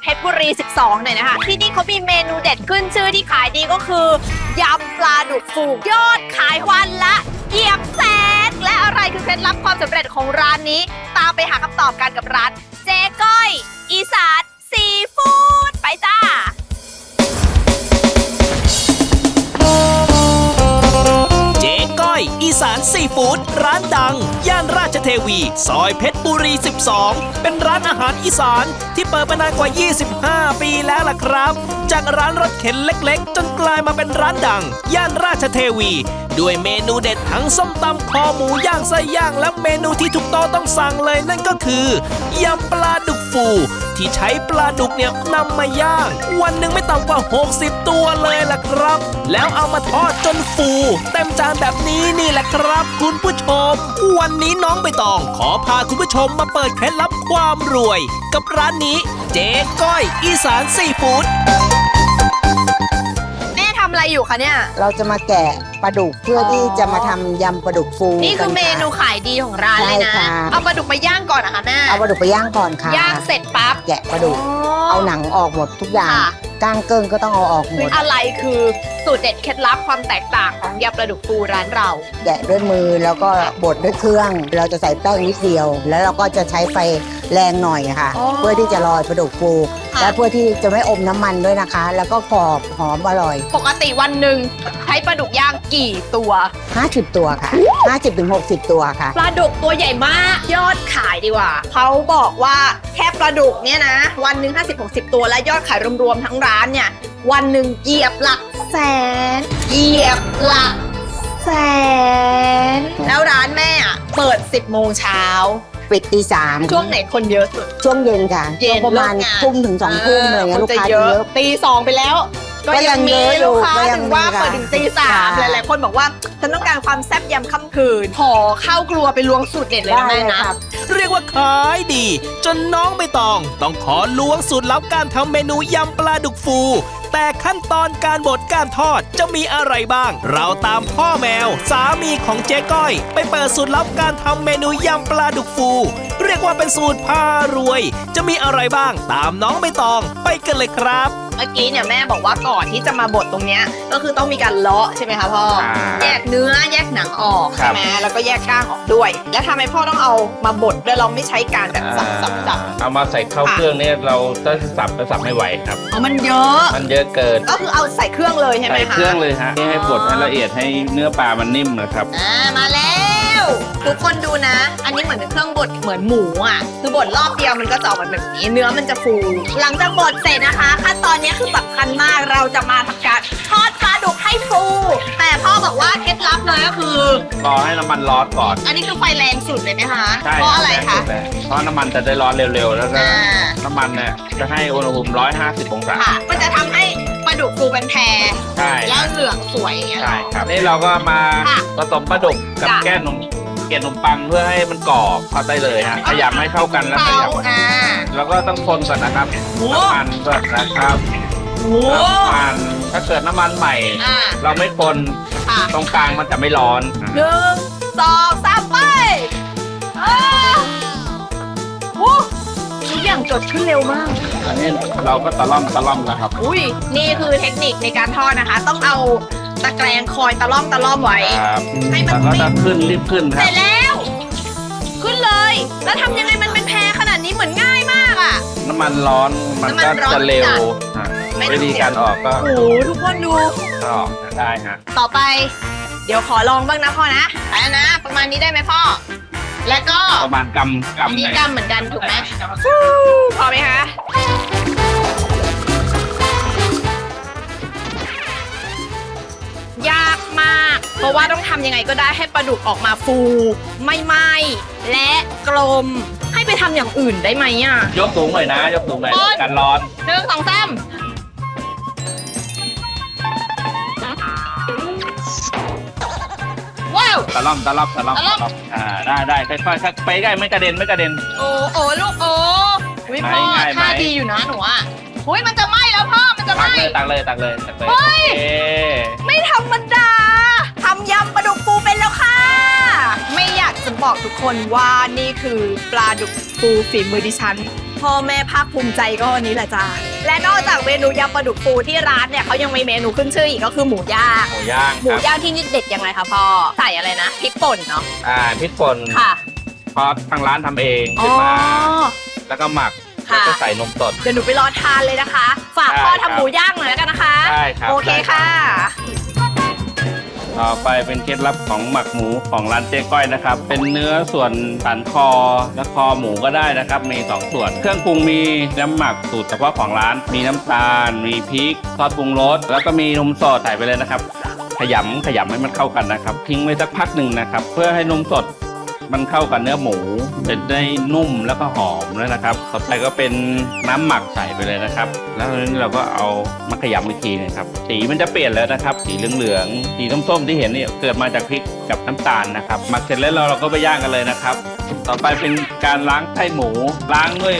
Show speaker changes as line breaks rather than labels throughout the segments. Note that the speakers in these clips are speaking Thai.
เพชรบุรี 12 หน่อยนะคะ ที่นี่เขามีเมนูเด็ดขึ้นชื่อที่ขายดีก็คือยำปลาดุกฟูยอดขายวันละเหยียบแสนและอะไรคือเคล็ดลับความสำเร็จของร้านนี้ ตามไปหาคำตอบกันกับร้าน เจ๊ก้อย อีสานซีฟู้ดไปจ้า
สานซีฟู้ดร้านดังย่านราชเทวี ซอยเพชรบุรี 12 เป็นร้านอาหารอีสานที่เปิดมานานกว่า 25 ปีแล้วล่ะครับ จากร้านรถเข็นเล็กๆ จนกลายมาเป็นร้านดัง ย่านราชเทวี ด้วยเมนูเด็ดทั้งส้มตำคอหมูย่างไส้ย่างและเมนูที่ทุกโต๊ะต้องสั่งเลยนั่นก็คือยำปลาดุกฟู ที่ใช้ปลาดุกเนี่ยนำมาย่างวันหนึ่งไม่ต่ำกว่า60ตัวเลยล่ะครับ แล้วเอามาทอดจนฟูเต็มจานแบบนี้นี่แหละครับ คุณผู้ชม วันนี้น้องใบตองขอพาคุณผู้ชมมาเปิดเคล็ดลับความรวย กับร้านนี้เจ๊ก้อยอีสานซีฟู้ด
อะไรอยู่คะเนี่ย
เราจะมาแกะปลาดุกเพื่ออ
อ
ที่จะมาทำยำปลาดุกฟู
นี่คือเมนู
กัะ
ขายดีของร้านเลยนะ
ใช่ค่ะ
เอาปลาดุกมาย่างก่อนนะคะแม่
เอาปลาดุกไปย่างก่อนค่ะ
ย่างเสร็จปั๊บ
แกะปลาดุก เอาหนังออกหมดทุกอย่าง
ค่ะ
ก้างเกิ้งก็ต้องเอาออกหมด
อะไรคือ สูตรเด็ดเคล็ดลับความแตกต่างของยำปลาดุกฟูร้านเรา
แกะด้วยมือแล้วก็บดด้วยเครื่อง เราจะใส่แป้งนิดเดียว แล้วเราก็จะใช้ไฟแรงหน่อยค่ะ
อ๋อ
เพื่อที่จะลอยปลาดุกฟู
ค่ะ
และเพื่อที่จะไม่อมน้ำมันด้วยนะคะ แล้วก็กรอบหอมอร่อย
ปกติวันหนึ่งใช้ปลาดุกย่างกี่ตัว
50 ตัวค่ะ 50-60ตัวค่ะ
ปลาดุกตัวใหญ่มากยอดขายดีกว่า เขาบอกว่าแค่ปลาดุกเนี่ยนะ วันหนึ่ง50-60 ตัวและยอดขายรวมๆทั้งร้านเนี่ย วันหนึ่งเหยียบหลัก แสน เหยียบหลักแสน แล้วร้านแม่อะเปิด 10 โมงเช้า
ปิดตีสาม
ช่วงไหนคนเยอะสุด
ช่วงเย็นค่ะ
เย็น
ช่วงประมาณ
เลิกงาน
ทุ่มถึงสองทุ่มอะไรเงี้ย
ค
ลู
น
ก
จะ
ค้า
เย
จะ
อะ
เยอะ
ตีสองไปแล้ว ก็
ก็ยั
ยัง
ง
มี
เยอะอยู่
ลูกค้า
ก็ยั
ถึ
ง
งว่า
มีค่ะ
เปิดถึงตีสามห
ค่ะ
ลายๆคนบอกว่าฉันต้องการความแซ่บยำค่ำคืนขอเข้าครัวไปล้วงสูตรเด็ดเลยนะแม่นะ
ครับ
เรียกว่าขายดี จนน้องใบตองต้องขอล้วงสูตรลับการทำเมนูยำปลาดุกฟู แต่ขั้นตอนการบดการทอดจะมีอะไรบ้าง เราตามพ่อแมว สามีของเจ๊ก้อย ไปเปิดสูตรลับการทำเมนูยำปลาดุกฟู เรียกว่าเป็นสูตรพารวย จะมีอะไรบ้างตามน้องใบตองไปกันเลยครับ
เมื่อกี้เนี่ยแม่บอกว่าก่อนที่จะมาบดตรงเนี้ยก็คือต้องมีการเลาะใช่ไหมคะพ่อ
อ่า
แยกเนื้อแยกหนังออก
ครั
ใช่
บ
ไหมแล้วก็แยกก้างออกด้วย แล้วทำไมพ่อต้องเอามาบดด้วยเราไม่ใช้การแบบสับสับสับ
เอามาใส่เข้า
ค่ะ
เครื่องเนี่ยเราถ้าสับจะสับไม่ไหวครับ
อ๋อมันเยอะ
มันเยอะเกิน
ก็คือเอาใส่เครื่องเลยใช่ไหม
ใส่
คะ
เครื่องเลยฮะนี่ให้บดให้ละเอียดให้เนื้อปลามันนิ่มนะครับ
อ่ามาแล้ ว ทุกคนดูนะ อันนี้เหมือนเป็นเครื่องบดเหมือนหมูอะ คือบดรอบเดียวมันก็จะออกมาแบบนี้ เนื้อมันจะฟู หลังจากบดเสร็จนะคะ ขั้นตอนนี้คือสำคัญมาก เราจะมาทำการทอดปลาดุกให้ฟู แต่พ่อบอกว่าเคล็ดลับเลยก็คือ
รอให้น้ำมันร้อนก่อน
อันนี้คือไฟแรงสุดเลยไหมคะ
ใช่
เพราะอะไร
แง
คะ
สุดเลยเพราะน้ำมันจะได้ร้อนเร็วๆ แล้วก็
อ่า
น้ำมันเนี่ยจะให้อุณหภูมิ 150 องศา
ค่ะ มันจะทำให้ปลาดุกฟูเป็นแพร
ใช่
แล้วเหลืองสวยอย่างเงี้ย
ใช่ครับ นี่เราก็มา
ค่ะ
ผสมปลาดุกกับ
จ้ะ
แก้นม เกล็ดนมปังเพื่อให้มันกรอบเข้าได้เลยฮะขยำให้เข้ากันแล้วข
เตายอ่าำ
แล้วก็ต้องคนก่อนนะครับ
โอ้
น้ำมันก่อนนะครับ
โอ้
น้ำมันถ้าเกิดน้ำมันใหม่
อ่า
เราไม่คน
ค่ะ
ตรงกลางมันจะไม่ร้อน
หนึ่งสองสามไปอ่าโอ้ทุกอย่างเกิดขึ้นเร็วมาก
อันนี้เราก็ตะล่อมตะล่อมนะครับ
อุ้ยนี่คือเทคนิคในการทอดนะคะ ต้องเอา ตะแกรงคอยตะล่อมตะล่อมไว้
ครับ
ให้มัน
แล้วก็จะขึ้นรีบขึ้นค
เส
รั
ร็
บ
จแล้ว ขึ้นเลย แล้วทำยังไงมันเป็นแพรขนาดนี้เหมือนง่ายมากอะ
น้ำมันร้อนมัน
น้ำมัน
ก็
ร้อน
จะเร็ว
จัด
ฮะ
ไม่ต้อง
วิธีการออกก็
โอ้โหทุกคนดู
ก็ออกได้ฮะ
ต่อไป เดี๋ยวขอลองบ้างนะพ่อนะไปแล้วนะ ประมาณนี้ได้ไหมพ่อ แล้วก็
ประมาณกำ
อัน
กำ
นี้
ไหน
กำเหมือนกันถูกไหมพอไหมคะ ยากมาก เพราะว่าต้องทำยังไงก็ได้ให้ปลาดุกออกมาฟู ไม่ไหม้และกลม ให้ไปทำอย่างอื่นได้ไหมอะ
ยกสูงหน่อยนะ ยกสูงหน่อย
โอ๊ย
กันร้อน
หนึ่งสองสามว้าว
ตะล่อม ตะล่อม ตะล่อม
ตะล่อม
ตะล่อมอ่า ได้ได้ค่อยๆไปใกล้ไม่กระเด็น ไม่กระเด็น
โอ้โอ้ลูกโอ้วิพ่อ
ง่ายไหม
ท่าดีอยู่นะหนูอะหุยมันจะไหม้แล้วพ่อมันจะ
ตั
ไห
ก
ม้
เลย ตักเลย ตักเลยตักเลย
เฮ้ย
โอเค
ไม่ธรรมดาท บอกทุกคนว่านี่คือปลาดุกฟูฝีมือดิฉัน พ่อแม่ภาคภูมิใจก็วันนี้แหละจ้าและนอกจากเมนูยำปลาดุกฟูที่ร้านเนี่ยเขายังมีเมนูขึ้นชื่ออีกก็คือหมูย่าง
หมูย่าง
หมู
ครับ
ย่างที่นี่เด็ดยังไงคะพ่อใส่อะไรนะพริกป่นเนาะ
อ่าพริกป่น
ค่ะ
เพราะทางร้านทำเอง
อ๋
ขึ้
อน
มาแล้วก็หมัก
ค่ะ
แล้วก็ใส่นมสด
เดี๋ยวหนูไปรอทานเลยนะคะ ฝากพ่อ
ได้ครับ
ทำหมูย่างหน่อยแล้วกันนะคะ
ได้ครับ
โอเค
ได้ครับ
ค่ะ
ต่อไปเป็นเคล็ดลับของหมักหมูของร้านเจ๊ก้อยนะครับ เป็นเนื้อส่วนสันคอและคอหมูก็ได้นะครับ มีสองส่วน เครื่องปรุงมีน้ำหมักสูตรเฉพาะของร้าน มีน้ำตาล มีพริกซอสปรุงรสแล้วก็มีนมสดใส่ไปเลยนะครับ ขยำขยำให้มันเข้ากันนะครับ ทิ้งไว้สักพักหนึ่งนะครับ เพื่อให้นมสด มันเข้ากับเนื้อหมูจะได้นุ่มแล้วก็หอมแล้วนะครับ ต่อไปก็เป็นน้ำหมักใส่ไปเลยนะครับ แล้วทีนี้เราก็เอามาขยำอีกทีนะครับ สีมันจะเปลี่ยนแล้วนะครับ สีเหลืองๆ สีส้มๆที่เห็นเนี่ยเกิดมาจากพริกกับน้ำตาลนะครับ หมักเสร็จแล้วเราเราก็ไปย่างกันเลยนะครับ ต่อไปเป็นการล้างไส้หมู ล้างด้วย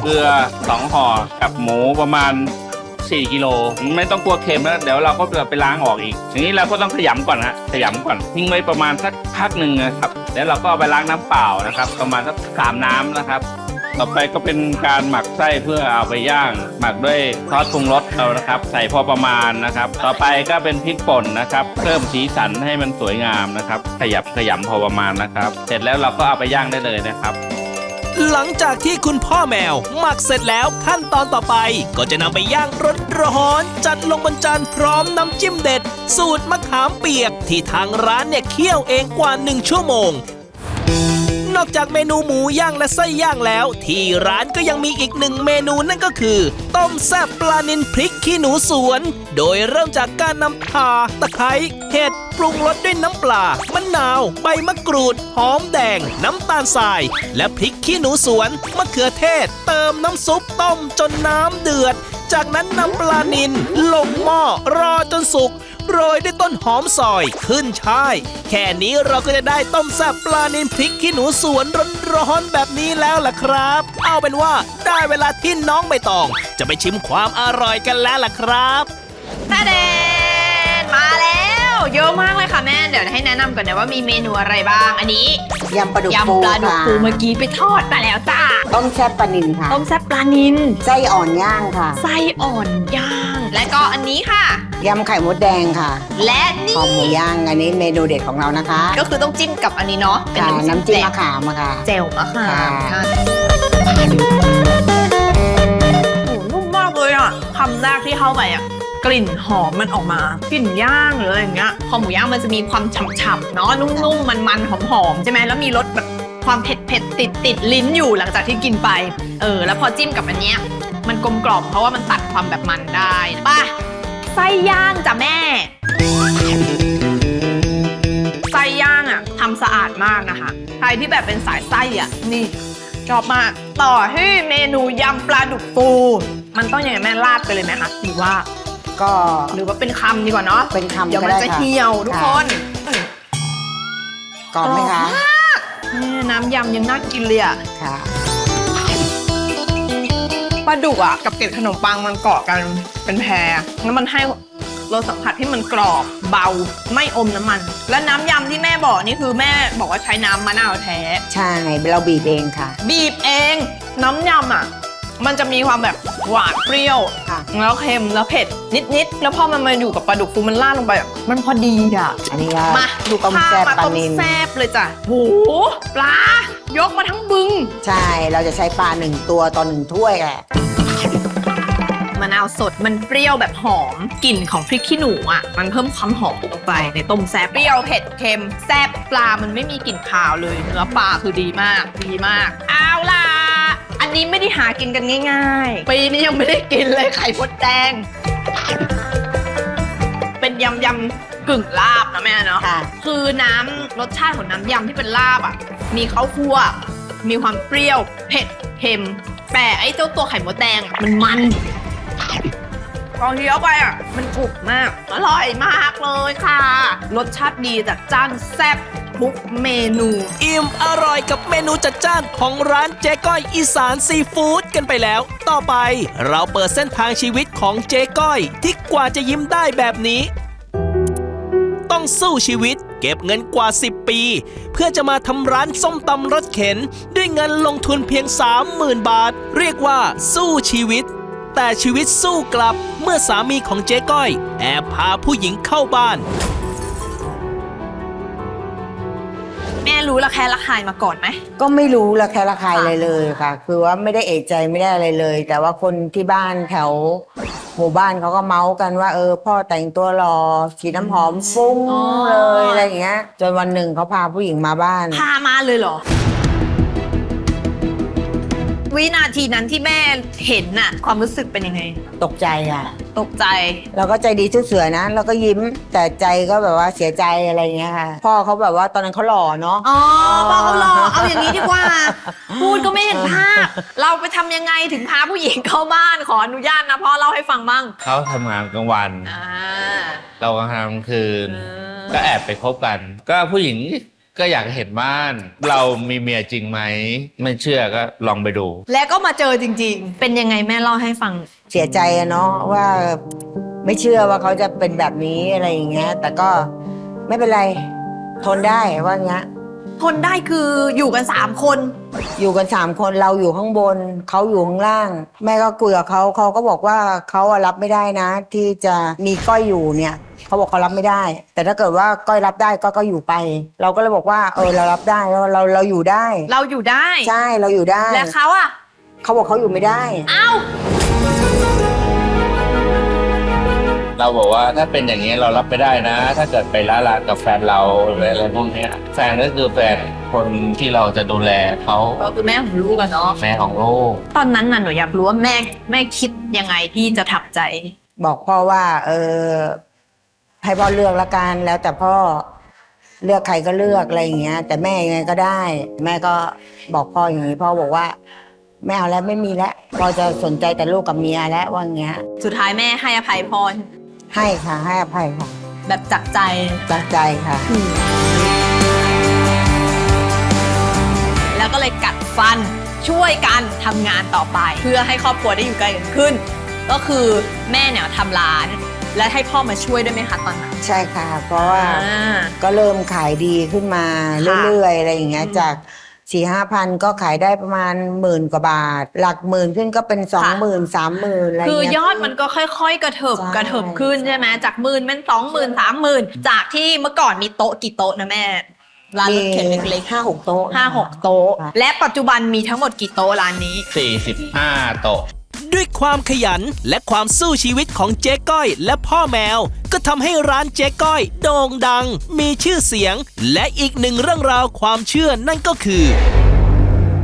เกลือสองห่อกับหมูประมาณ 4กิโลไม่ต้องกลัวเค็มแล้วเดี๋ยวเราก็จะไปล้างออกอีกทีนี้เราก็ต้องขยำก่อนฮะขยำก่อนทิ้งไว้ประมาณสักพักหนึ่งนะครับแล้วเราก็เอาไปล้างน้ำเปล่านะครับ ประมาณสักสามน้ำนะครับ ต่อไปก็เป็นการหมักไส้เพื่อเอาไปย่าง หมักด้วยซอสปรุงรสเรานะครับ ใส่พอประมาณนะครับ ต่อไปก็เป็นพริกป่นนะครับ เพิ่มสีสันให้มันสวยงามนะครับ ขยับขยำพอประมาณนะครับ เสร็จแล้วเราก็เอาไปย่างได้เลยนะครับ
หลังจากที่คุณพ่อแมวหมักเสร็จแล้วขั้นตอนต่อไปก็จะนำไปย่างร้อนจัดลงบนจานพร้อมน้ำจิ้มเด็ดสูตรมะขามเปียกที่ทางร้านเนี่ยเคี่ยวเองกว่า1ชั่วโมง นอกจากเมนูหมูย่างและไส้ย่างแล้วที่ร้านก็ยังมีอีกหนึ่งเมนูนั่นก็คือต้มแซ่บปลานิลพริกขี้หนูสวน โดยเริ่มจากการนำข่าตะไคร้เห็ดปรุงรสด้วยน้ำปลามะนาว ใบมะกรูด หอมแดง น้ำตาลทราย และพริกขี้หนูสวนมะเขือเทศ เติมน้ำซุปต้มจนน้ำเดือด จากนั้นนำปลานิลลงหม้อรอจนสุกโรยด้วยต้นหอมซอยขึ้นช่ายแค่นี้เราก็จะได้ต้มแซ่บปลานิลพริกขี้หนูสวนร้อนๆแบบนี้แล้วล่ะครับ เอาเป็นว่าได้เวลาที่น้องใบตอง จะไปชิมความอร่อยกันแล้วล่ะครับ
ตาเดนมาแล้ว เยอะมากเลยค่ะแม่ เดี๋ยวให้แนะนำก่อนนะว่ามีเมนูอะไรบ้าง อันนี้
ยำปลาดุกฟู
ยำปลาดุก
ค่ะ
ฟูเมื่อกี้ไปทอดมาแล้วจ้า
ต้มแซ่บปลานิลค่ะ
ต้มแซ่บปลานิล
ไส้อ่อนย่างค่ะ
ไส้อ่อนย่าง และก็อันนี้ค่ะ
ยำไข่มดแดงค่ะ
และนี่
คอหมูย่างอันนี้เมนูเด็ดของเรานะคะ
ก็คือต้องจิ้มกับอันนี้เนาะเป็น
ค่ะ
น้ำ
น้ำจิ้ม
แจ่ว
มะขามอะค่ะ
แจ่วมะขาม
ค่ะ
ค่ะโอ้โหนุ่มมากเลยอะคำแรกที่เข้าไปอะ กลิ่นหอมมันออกมากลิ่นย่างหรืออะไรอย่างเงี้ยคอหมูย่างมันจะมีความฉ่ำๆเนาะนุ่มๆมันๆหอมๆใช่ไหมแล้วมีรสแบบความเผ็ดเผ็ดติดติดๆลิ้นอยู่หลังจากที่กินไป เออ แล้วพอจิ้มกับอันเนี้ยมันกลมกล่อมเพราะว่ามันตัดความแบบมันได้ป่ะไส้ย่างจ้ะแม่ไส้ย่างอะทำสะอาดมากนะคะ ใครที่แบบเป็นสายไส้อะนี่ชอบมาก ต่อที่เมนูยำปลาดุกฟู มันต้องยังไงแม่ราดไปเลยไหมคะหรือว่า
ก็
หรือว่าเป็นคำดีกว่าเนาะ
เป็นคำ
เดี๋ยว
ก็
มัน
ได้
จะ
ค่ะ
เหี่ยวทุกคน
กรอบไหมคะ
นี่น้ำยำยังน่ากินเลยอะ
ค่ะ
ปลาดุกอะกับเกล็ดขนมปังมันเกาะกันเป็นแพรแล้วมันให้รสสัมผัสที่มันกรอบเบาไม่อมน้ำมัน และน้ำยำที่แม่บอกนี่คือแม่บอกว่าใช้น้ำมะนาวแท้
ใช่ เราบีบเองค่ะ
บีบเอง น้ำยำอะ มันจะมีความแบบหวานเปรี้ยว
ค่ะ
แล้วเค็มแล้วเผ็ดนิดๆแล้วพอมันมาอยู่กับปลาดุกฟูมันล่าดลงไปอะมันพอดีอะ
อันนี้ก็
มาดู
ต้ม
ข้าว
แซ่บ
มา
ปลา
ต้ม
นิล
แซบเลยจ้ะโหปลายกมาทั้งบึง
ใช่ เราจะใช้ปลาหนึ่งตัวต่อหนึ่งถ้วยแหละ
มะนาวสดมันเปรี้ยวแบบหอมกลิ่นของพริกขี้หนูอะมันเพิ่มความหอมลงไปในต้มแซ่บเปรี้ยวเผ็ดเค็มแซ่บปลามันไม่มีกลิ่นคาวเลยเนื้อปลาคือดีมากดีมากเอาล่ะอั นนี้ไม่ได้หากินกันง่ายๆ ปีนี้ยังไม่ได้กินเลยไข่มดแดง เป็นยำยำกึ่งลาบนะแม่เนาะ
ค่ะ
คือน้ำรสชาติของน้ำยำที่เป็นลาบอะ มีข้าวคั่ว มีความเปรี้ยว เผ็ด เค็ม แต่ไอ้เจ้าตัวไข่มดแดงอะมันมัน พอเคี้ยวไปอะ มันกรุบมาก อร่อยมากเลยค่ะ รสชาติดีจัดจ้านแซ่บทุกเมนู
อิ่มอร่อยกับเมนูจัดจ้านของร้านเจ๊ก้อยอีสานซีฟู้ดกันไปแล้ว ต่อไปเราเปิดเส้นทางชีวิตของเจ๊ก้อย ที่กว่าจะยิ้มได้แบบนี้ ต้องสู้ชีวิตเก็บเงินกว่า 10 ปี เพื่อจะมาทำร้านส้มตำรถเข็น ด้วยเงินลงทุนเพียง 30,000 บาท เรียกว่าสู้ชีวิต แต่ชีวิตสู้กลับเมื่อสามีของเจ๊ก้อย แอบพาผู้หญิงเข้าบ้าน
แม่รู้ละแคะระคายมาก่อนไหม
ก็ไม่รู้ละแค่ระคายอะไรเลยค่ะ คือว่าไม่ได้เอกใจไม่ได้อะไรเลย แต่ว่าคนที่บ้านแถวหมู่บ้านเขาก็เมาส์กันว่าเออ พ่อแต่งตัวหล่อฉีดน้ำหอมฟุ้ง
อ๋อ
เลยอะไรอย่างเงี้ย จนวันหนึ่งเขาพาผู้หญิงมาบ้าน
พามาเลยเหรอ วินาทีนั้นที่แม่เห็นน่ะ ความรู้สึกเป็นยังไง
ตกใจอะ
ตกใจ
เราก็ใจดีชื่อเสือนะเราก็ยิ้มแต่ใจก็แบบว่าเสียใจอะไรอย่างเงี้ยค่ะ พ่อเขาแบบว่าตอนนั้นเขาหล่อเนาะ
อ๋อบอกเขาหรอเอาอย่างนี้ดีกว่า พูดก็ไม่เห็นภาพ เราไปทำยังไงถึงพาผู้หญิงเข้าบ้านขออนุญาตนะพ่อเล่าให้ฟังบ้าง
เขาทำงานกลางวัน
อ่า
เราก็ทำกลางคืน
อืม
ก็แอบไปคบกัน ก็ผู้หญิง ก็อยากเห็นบ้าน เรามีเมียจริงไหม ไม่เชื่อก็ลองไปดู
แล้วก็มาเจอจริงๆเป็นยังไงแม่เล่าให้ฟัง
เสียใจอะเนาะว่าไม่เชื่อว่าเขาจะเป็นแบบนี้อะไรอย่างเงี้ย แต่ก็ไม่เป็นไรทนได้ว่าเงี้ย
ทนได้คืออยู่กัน 3 คน
อยู่กันสามคนเราอยู่ข้างบนเขาอยู่ข้างล่าง แม่ก็คุยกับเขาเขาก็บอกว่าเขาอะรับไม่ได้นะ ที่จะมีก้อยอยู่เนี่ย เขาบอกเขารับไม่ได้ แต่ถ้าเกิดว่าก้อยรับได้ก็ก็อยู่ไป เราก็เลยบอกว่าเออเรารับได้เราเราเราอยู่ได้
เราอยู่ได้
ใช่เราอยู่ได้
และเขาอะ
เขาบอกเขาอยู่ไม่ได้
เอ้า
เราบอกว่าถ้าเป็นอย่างนี้เรารับไม่ได้นะ ถ้าเกิดไปละลานกับแฟนเราหรืออะไรพวกเนี้ยแฟนก็คือแฟนคนที่เราจะดูแลเขา
ก็คือแม่ของลูกอะเนาะ
แม่ของลูก
ตอนนั้นน่ะหนูอยากรู้ว่าแม่แม่คิดยังไงที่จะทับใจ
บอกพ่อว่า เออ ให้พ่อเลือกละกันแล้วแต่พ่อเลือกใครก็เลือกอะไรอย่างเงี้ย แต่แม่ยังไงก็ได้ แม่ก็บอกพ่ออย่างนี้พ่อบอกว่าไม่เอาแล้วไม่มีแล้วพ่อจะสนใจแต่ลูกกับเมียแล้วว่าอย่างเงี้ย
สุดท้ายแม่ให้อภัยพร
ให้ค่ะให้อภัยค่ะ
แบบจากใจ
ตั้งใจค่ะ
แล้วก็เลยกัดฟันช่วยกันทำงานต่อไป เพื่อให้ครอบครัวได้อยู่ไกลกันขึ้น ก็คือแม่เนี่ยทำร้าน และให้พ่อมาช่วยด้วยไหมคะตอนนั้น
ใช่ค่ะ เพราะว่า
อ่า
ก็เริ่มขายดีขึ้นมา
ค่ะ
เรื่อยๆอะไรอย่างเงี้ย
อืม
จากสี่ห้าพันก็ขายได้ประมาณหมื่นกว่าบาท หลักหมื่นขึ้นก็เป็นสองหมื่นสามหมื่นอะไร
คือ
เงี้ย
ยอดมันก็ค่อย ๆ กระเถิบ
ใช่
กระเถิบขึ้นใช่ไหมจากหมื่นเป็นสองหมื่นสามหมื่นจากที่เมื่อก่อนมีโต๊ะกี่โต๊ะนะแม่ร้านรถเข็นเล็ก
ห้าหกโต๊ะ
ๆห้าหกโต๊ะ
ค่ะ
และปัจจุบันมีทั้งหมดกี่โต๊ะร้านนี้
45 โต๊ะ
ด้วยความขยันและความสู้ชีวิตของเจ๊ก้อยและพ่อแมว ก็ทำให้ร้านเจ๊ก้อยโด่งดัง มีชื่อเสียง และอีกหนึ่งเรื่องราวความเชื่อนั่นก็คือ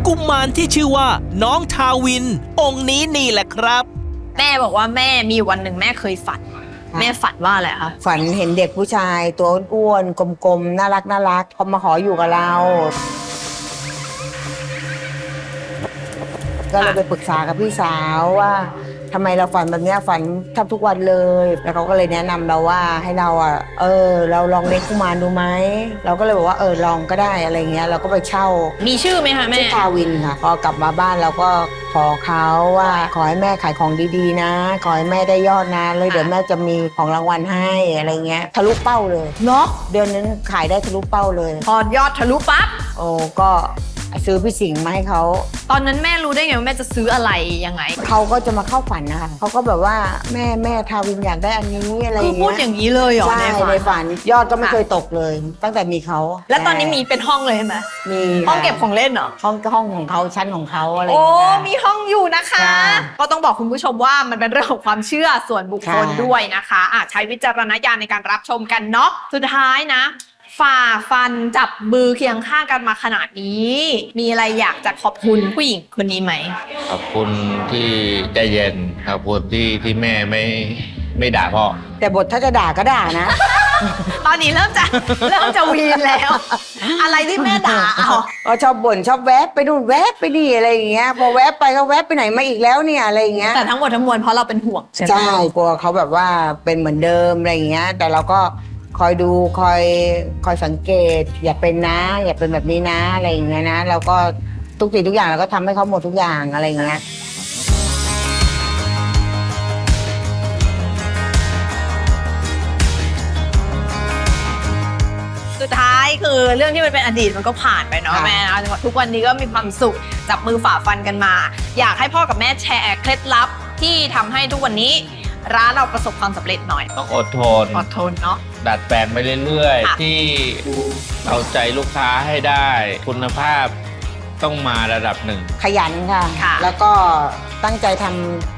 กุมารที่ชื่อว่า น้องทาวิน องค์นี้นี่แหละครับ
แม่บอกว่าแม่มีวันหนึ่งแม่เคยฝัน แม่ฝันว่าอะไรคะ
ฝันเห็นเด็กผู้ชายตัวอ้วนๆกลมๆ น่ารักน่ารักเขามาขออยู่กับเรา ก็เลยไปปรึกษากับพี่สาวว่าทำไมเราฝันแบบเนี้ยฝันแทบทุกวันเลย แล้วเขาก็เลยแนะนำเราว่าให้เราอะเออ เราลองเลี้ยงกุมารดูไหมเราก็เลยบอกว่าเออลองก็ได้อะไรเงี้ยเราก็ไปเช่า
มีชื่อไหมคะแม่
ชื่อทาวินค่ะ พอกลับมาบ้านเราก็ขอเขาว่าขอให้แม่ขายของดีๆนะ ขอให้แม่ได้ยอดนะเลยเดี๋ยวแม่จะมีของรางวัลให้อะไรเงี้ยทะลุเป้าเลย
เนาะ
เดือนนั้นขายได้ทะลุเป้าเลย
พอยอดทะลุปั๊บ
โอ้ก็ ซื้อพี่สิงห์มาให้เขา
ตอนนั้นแม่รู้ได้ไงว่าแม่จะซื้ออะไรยังไง
เขาก็จะมาเข้าฝันนะคะเขาก็แบบว่าแม่แม่ทาวินอยากได้อันนี้อะไรอ
คือย่างพูด
เงี้ย
อย่างนี้เลยเหรอ
ใช่
ในฝัน
ในฝันยอดก็ไม่
ค่ะ
เคยตกเลย ตั้งแต่มีเขา
แล้วตอนนี้มีเป็นห้องเลยใช่ไหม
มี
ห้องเก็บของเล่นเหรอ
ห้องห้องของเขาชั้นของเขาอะไร
โอ้
อย่างเงี้ย
มีห้องอยู่นะคะ
ค่ะ
ก็ต้องบอกคุณผู้ชมว่ามันเป็นเรื่องของความเชื่อส่วนบุคคล
ค่ะ
ด้วยนะคะอะใช้วิจารณญาณในการรับชมกันเนาะ สุดท้ายนะ ฝ่าฟันจับมือเคียงข้างกันมาขนาดนี้ มีอะไรอยากจะขอบคุณผู้หญิงคนนี้ไหม
ขอบคุณที่ใจเย็นขอบคุณที่ที่แม่ไม่ไม่ด่าพ่อ
แต่บทถ้าจะด่าก็ด่านะ
ตอนนี้เริ่มจะเริ่มจะวีนแล้ว อะไรที่แม่ด่าเอา
ก็ชอบบ่นชอบแวบไปนู่นแวบไปนี่อะไรอย่างเงี้ยพอแวบไปก็แวบไปไหนมาอีกแล้วเนี่ยอะไรอย่างเงี้ย
แต่ทั้งหมดทั้งมวลเพราะเราเป็นห่วงใช่ไหม
ใช่กลัวเขาแบบว่าเป็นเหมือนเดิมอะไรอย่างเงี้ย แต่เราก็ คอยดูคอยคอยสังเกต อย่าเป็นนะ อย่าเป็นแบบนี้นะอะไรอย่างเงี้ยนะเราก็ทุกสิ่งทุกอย่างเราก็ทำให้เขาหมดทุกอย่างอะไรอย่างเงี้ย
สุดท้ายคือเรื่องที่มันเป็นอดีตมันก็ผ่านไปเนาะ
ค่ะ
แม่นะทุกวันนี้ก็มีความสุขจับมือฝ่าฟันกันมา อยากให้พ่อกับแม่แชร์เคล็ดลับที่ทำให้ทุกวันนี้ ร้านเราประสบความสำเร็จหน่อย
ต้องอดทน
อดทนเนาะ
ดัดแปลงไปเรื่อย
ค่ะ
ๆที่เอาใจลูกค้าให้ได้ คุณภาพต้องมาระดับหนึ่ง
ขยันค่ะ
ค่ะ
แล้วก็ตั้งใจทำ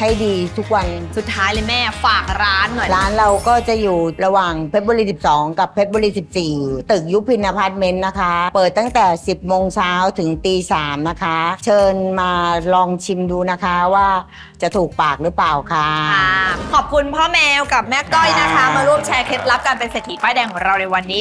ให้ดีทุกวัน
สุดท้ายเลยแม่ฝากร้านหน่อย
ร้านเราก็จะอยู่ระหว่างเพชรบุรี 12 กับเพชรบุรี 14 ตึกยุพินอพาร์ตเมนต์นะคะ เปิดตั้งแต่ 10 โมงเช้าถึงตี3นะคะ เชิญมาลองชิมดูนะคะว่าจะถูกปากหรือเปล่าค่ะ
ค่ะขอบคุณพ่อแมวกับแม่ก้อยนะคะ
ค่ะ
มาร่วมแชร์เคล็ดลับการเป็นเศรษฐีป้ายแดงของเราในวันนี้